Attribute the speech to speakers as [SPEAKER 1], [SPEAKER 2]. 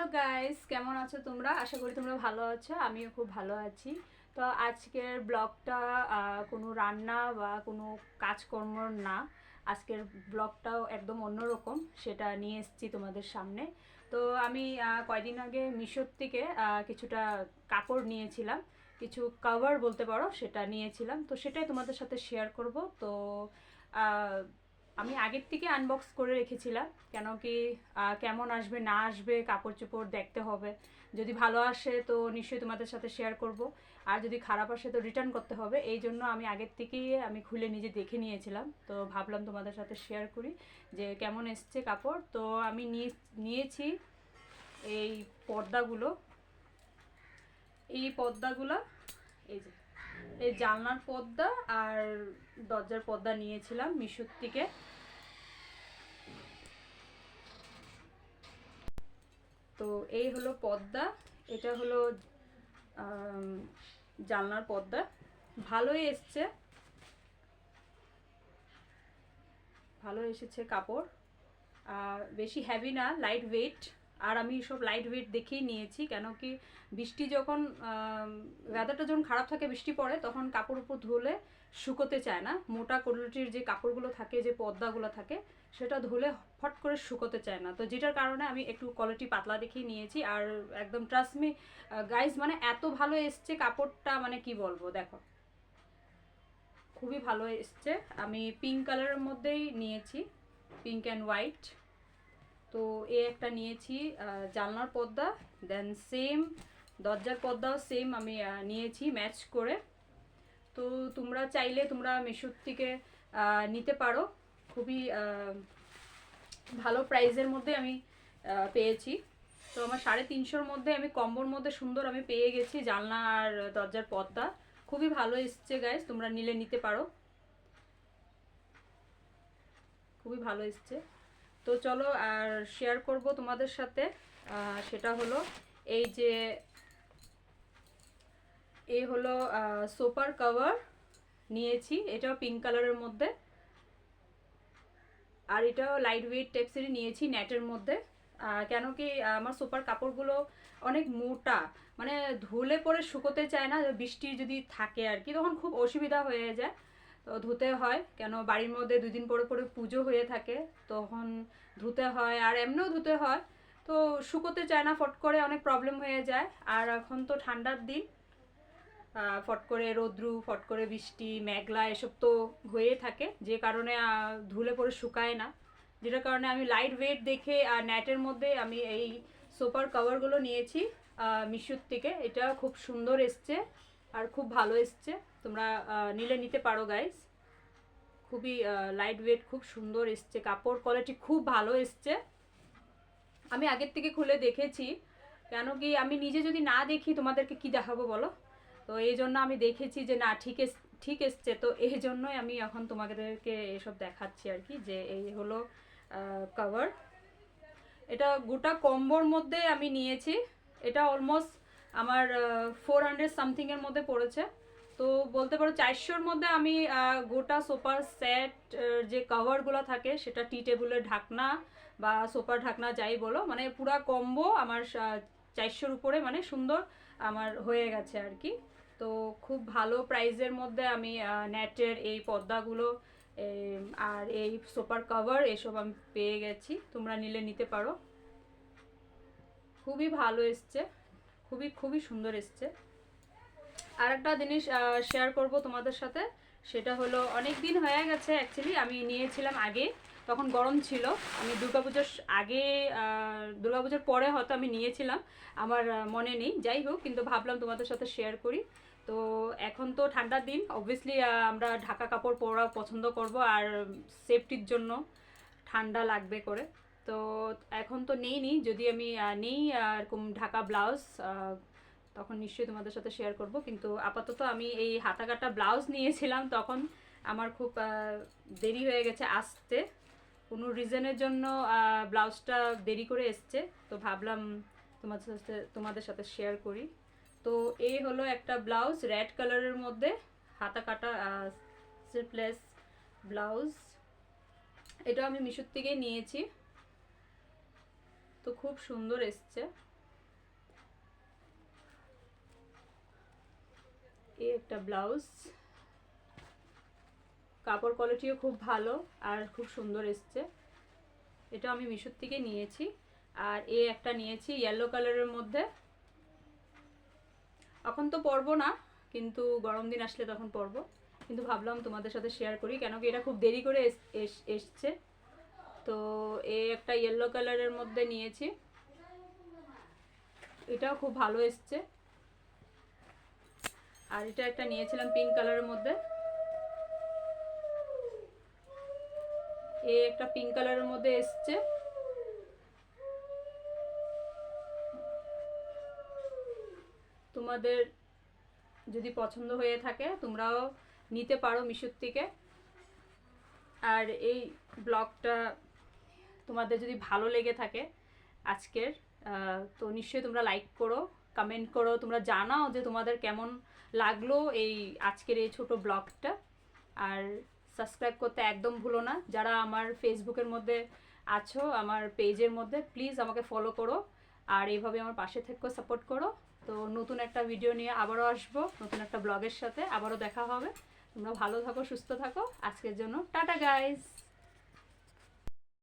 [SPEAKER 1] Hello guys কেমন আছো তোমরা? আশা করি তোমরা ভালো আছো, আমিও খুব ভালো আছি। তো আজকের ব্লগটা কোনো রান্না বা কোনো কাজকর্ম না। আজকের ব্লগটাও একদম অন্যরকম, সেটা নিয়ে এসেছি তোমাদের সামনে। তো আমি কয়দিন আগে মিশোর থেকে কিছুটা কাপড় নিয়েছিলাম, কিছু কাভার বলতে পারো, সেটা নিয়েছিলাম। তো সেটাই তোমাদের সাথে শেয়ার করব। তো আমি আগের থেকে আনবক্স করে রেখেছিলাম, কেন কি কেমন আসবে, না আসবে, কাপড় চোপড় দেখতে হবে। যদি ভালো আসে তো নিশ্চয়ই তোমাদের সাথে শেয়ার করব। আর যদি খারাপ আসে তো রিটার্ন করতে হবে। এই জন্য আমি আগের থেকেই আমি খুলে নিজে দেখে নিয়েছিলাম। তো ভাবলাম তোমাদের সাথে শেয়ার করি যে কেমন এসছে কাপড়। তো আমি নিয়ে, নিয়েছি এই পর্দাগুলো। এই পর্দাগুলো, এই যে। এই জানলার পর্দা আর দরজার পর্দা নিয়েছিলাম মিশোর থেকে তো এই হলো পর্দা, এটা হলো জানলার পর্দা। ভালোই এসছে। ভালো এসেছে কাপড়। বেশি হ্যাভি না লাইট ওয়েট আর আমি সব লাইট ওয়েট দেখেই নিয়েছি, কেন কি বৃষ্টি যখন ওয়েদারটা যখন খারাপ থাকে, বৃষ্টি পড়ে, তখন কাপড় উপর ধুলে শুকোতে চায় না। মোটা কোয়ালিটির যে কাপড়গুলো থাকে, যে পর্দাগুলো থাকে, সেটা ধুলে ফট করে শুকোতে চায় না। তো যেটার কারণে আমি একটু কোয়ালিটি পাতলা দেখেই নিয়েছি। আর একদম ট্রাস্টমি গাইজ মানে এত ভালো এসছে কাপড়টা মানে কি বলব, দেখো। খুবই ভালো এসছে। আমি পিঙ্ক কালারের মধ্যেই নিয়েছি পিঙ্ক অ্যান্ড হোয়াইট তো এ একটা নিয়েছি জানলার পর্দা দেন সেম দরজার পর্দাও সেম আমি নিয়েছি ম্যাচ করে। তো তোমরা চাইলে তোমরা মিশোর থেকে নিতে পারো। খুবই ভালো প্রাইসের মধ্যে আমি পেয়েছি। তো আমার সাড়ে তিনশোর মধ্যে আমি কম্বোর মধ্যে সুন্দর আমি পেয়ে গেছি জানলা আর দরজার পর্দা। খুবই ভালো এসছে গাইস তোমরা নিলে নিতে পারো। খুবই ভালো এসছে। তো চলো আর শেয়ার করব তোমাদের সাথে। সেটা হলো এই যে এই হলো সোপার কভার নিয়েছি। এটাও পিঙ্ক কালারের মধ্যে। আর এটাও লাইট ওয়েট টাইপসেরই নিয়েছি নেটের মধ্যে। কেন কি আমার সোপার কাপড়গুলো অনেক মোটা। মানে ধুলে পরে শুকোতে চায় না, বৃষ্টি যদি থাকে আর কি, তখন খুব অসুবিধা হয়ে যায়। তো ধুতে হয়, কেন বাড়ির মধ্যে দুই দিন পরে পরে পুজো হয়ে থাকে, তখন ধুতে হয় আর এমনিও ধুতে হয়। তো শুকোতে চায় না, ফট করে অনেক প্রবলেম হয়ে যায়। আর এখন তো ঠান্ডার দিন ফট করে রৌদ্রু, ফট করে বৃষ্টি, মেঘলা, এসব তো হয়ে থাকে। যে কারণে ধুলে পরে শুকায় না। যেটার কারণে আমি লাইট ওয়েট দেখে আর নেটের মধ্যে আমি এই সোপার কভারগুলো নিয়েছি মিশোর থেকে। এটা খুব সুন্দর এসছে। আর খুব ভালো এসছে। তোমরা নিলে নিতে পারো গাইস খুবই লাইট ওয়েট খুব সুন্দর এসছে। কাপড় কোয়ালিটি খুব ভালো এসছে। আমি আগের থেকে খুলে দেখেছি। কেন কি, আমি নিজে যদি না দেখি, তোমাদেরকে কি দেখাবো বলো? তো এই জন্য আমি দেখেছি যে, না, ঠিক এস, ঠিক এসছে। তো এই জন্যই আমি এখন তোমাদেরকে এসব দেখাচ্ছি আর কি, যে এই হলো কভার এটা গোটা কম্বোর মধ্যে আমি নিয়েছি। এটা অলমোস্ট আমার ফোর হান্ড্রেড সামথিংয়ের মধ্যে পড়েছে। তো বলতে পারো চারশোর মধ্যে আমি গোটা সোফার সেট যে কভারগুলো থাকে সেটা টি টেবিলের ঢাকনা বা সোফার ঢাকনা যাই বলো মানে পুরা কম্বো আমার চারশোর উপরে মানে সুন্দর আমার হয়ে গেছে আর কি। তো খুব ভালো প্রাইসের মধ্যে আমি নেটের এই পর্দাগুলো আর এই সোফার কভার এসব আমি পেয়ে গেছি। তোমরা নিলে নিতে পারো। খুবই ভালো এসছে। খুবই খুবই সুন্দর এসছে। আর একটা জিনিস শেয়ার করব তোমাদের সাথে, সেটা হলো অনেক দিন হয়ে গেছে অ্যাকচুয়ালি আমি নিয়েছিলাম আগে, তখন গরম ছিল, আমি দুর্গাপুজোর আগে দুর্গাপুজোর পরে হয়তো আমি নিয়েছিলাম, আমার মনে নেই, যাই হোক, কিন্তু ভাবলাম তোমাদের সাথে শেয়ার করি। তো এখন তো ঠান্ডার দিন অবভিয়াসলি আমরা ঢাকা কাপড় পরা পছন্দ করব, আর সেফটির জন্য ঠান্ডা লাগবে করে। তো এখন তো নেই নি যদি আমি নেই এরকম ঢাকা ব্লাউজ তখন নিশ্চয়ই তোমাদের সাথে শেয়ার করব। কিন্তু আপাতত আমি এই হাতা কাটা ব্লাউজ নিয়েছিলাম, তখন আমার খুব দেরি হয়ে গেছে আসতে। কোনো রিজনের জন্য ব্লাউজটা দেরি করে এসছে। তো ভাবলাম তোমাদের সাথে তোমাদের সাথে শেয়ার করি। তো এই হলো একটা ব্লাউজ রেড কালারের মধ্যে হাতা কাটা স্লিপলেস ব্লাউজ। এটা আমি মিশোর থেকে নিয়েছি। তো খুব সুন্দর এসছে। এই একটা ব্লাউজ। কাপড় কোয়ালিটিও খুব ভালো আর খুব সুন্দর এসছে। এটা আমি মিশোর থেকে নিয়েছি। আর এ একটা নিয়েছি ইয়েলো কালারের মধ্যে। এখন তো পরবো না, কিন্তু গরম দিন আসলে তখন পরবো। কিন্তু ভাবলাম তোমাদের সাথে শেয়ার করি কেন কি এটা খুব দেরি করে এসছে। তো এ একটা ইয়েলো কালারের মধ্যে নিয়েছি। এটাও খুব ভালো এসছে। আর এটা একটা নিয়েছিলাম পিঙ্ক কালারের মধ্যে। এ একটা পিঙ্ক কালারের মধ্যে এসছে। তোমাদের যদি পছন্দ হয়ে থাকে, তোমরাও নিতে পারো মিশোর থেকে। আর এই ব্লগটা তোমাদের যদি ভালো লেগে থাকে আজকের তো নিশ্চয়ই তোমরা লাইক করো কমেন্ট করো, তোমরা জানাও যে তোমাদের কেমন লাগল এই আজকের এই ছোট ব্লগটা আর সাবস্ক্রাইব করতে একদম ভুলো না, যারা আমার ফেসবুকের মধ্যে আছো, আমার পেজের মধ্যে প্লিজ আমাকে ফলো করো। আর এইভাবে আমার পাশে থেকেও সাপোর্ট করো। তো নতুন একটা ভিডিও নিয়ে আবারও আসব, নতুন একটা ব্লগের সাথে আবারও দেখা হবে। তোমরা ভালো থাকো, সুস্থ থাকো। আজকের জন্য টাটা গাইস